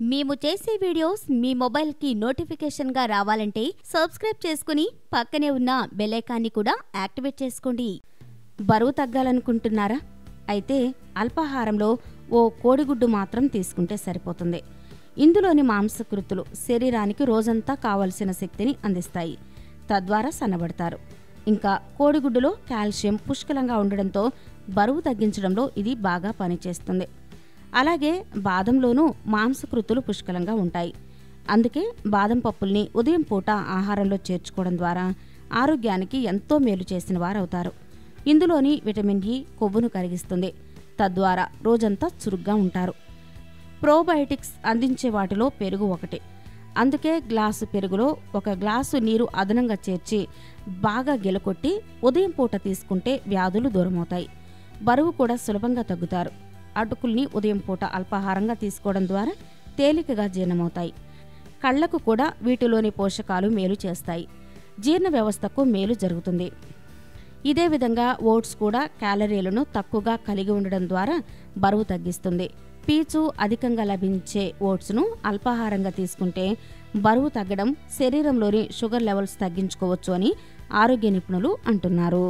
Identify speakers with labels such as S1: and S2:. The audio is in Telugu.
S1: మేము చేసే వీడియోస్ మీ మొబైల్కి నోటిఫికేషన్గా రావాలంటే సబ్స్క్రైబ్ చేసుకుని పక్కనే ఉన్న బెలైకాన్ని కూడా యాక్టివేట్ చేసుకోండి. బరువు తగ్గాలనుకుంటున్నారా? అయితే అల్పాహారంలో ఓ కోడిగుడ్డు మాత్రం తీసుకుంటే సరిపోతుంది. ఇందులోని మాంసకృతులు శరీరానికి రోజంతా కావలసిన శక్తిని అందిస్తాయి. తద్వారా సన్నబడతారు. ఇంకా కోడిగుడ్డులో కాల్షియం పుష్కలంగా ఉండడంతో బరువు తగ్గించడంలో ఇది బాగా పనిచేస్తుంది. అలాగే బాదంలోనూ మాంసకృతులు పుష్కలంగా ఉంటాయి. అందుకే బాదం పప్పుల్ని ఉదయం పూట ఆహారంలో చేర్చుకోవడం ద్వారా ఆరోగ్యానికి ఎంతో మేలు చేసిన వారవుతారు. ఇందులోని విటమిన్ ఇ కొవ్వును కరిగిస్తుంది. తద్వారా రోజంతా చురుగ్గా ఉంటారు. ప్రోబయోటిక్స్ అందించే వాటిలో పెరుగు ఒకటి. అందుకే గ్లాసు పెరుగులో ఒక గ్లాసు నీరు అదనంగా చేర్చి బాగా గెలకొట్టి ఉదయం పూట తీసుకుంటే వ్యాధులు దూరమవుతాయి. బరువు కూడా సులభంగా తగ్గుతారు. అటుకుల్ని ఉదయం పూట అల్పాహారంగా తీసుకోవడం ద్వారా తేలికగా జీర్ణమవుతాయి. కళ్ళకు కూడా వీటిలోని పోషకాలు మేలు చేస్తాయి. జీర్ణ వ్యవస్థకు మేలు జరుగుతుంది. ఇదే విధంగా ఓట్స్ కూడా క్యాలరీలను తక్కువగా కలిగి ఉండడం ద్వారా బరువు తగ్గిస్తుంది. పీచు అధికంగా లభించే ఓట్స్ను అల్పాహారంగా తీసుకుంటే బరువు తగ్గడం శరీరంలోని షుగర్ లెవెల్స్ తగ్గించుకోవచ్చు అని ఆరోగ్య నిపుణులు అంటున్నారు.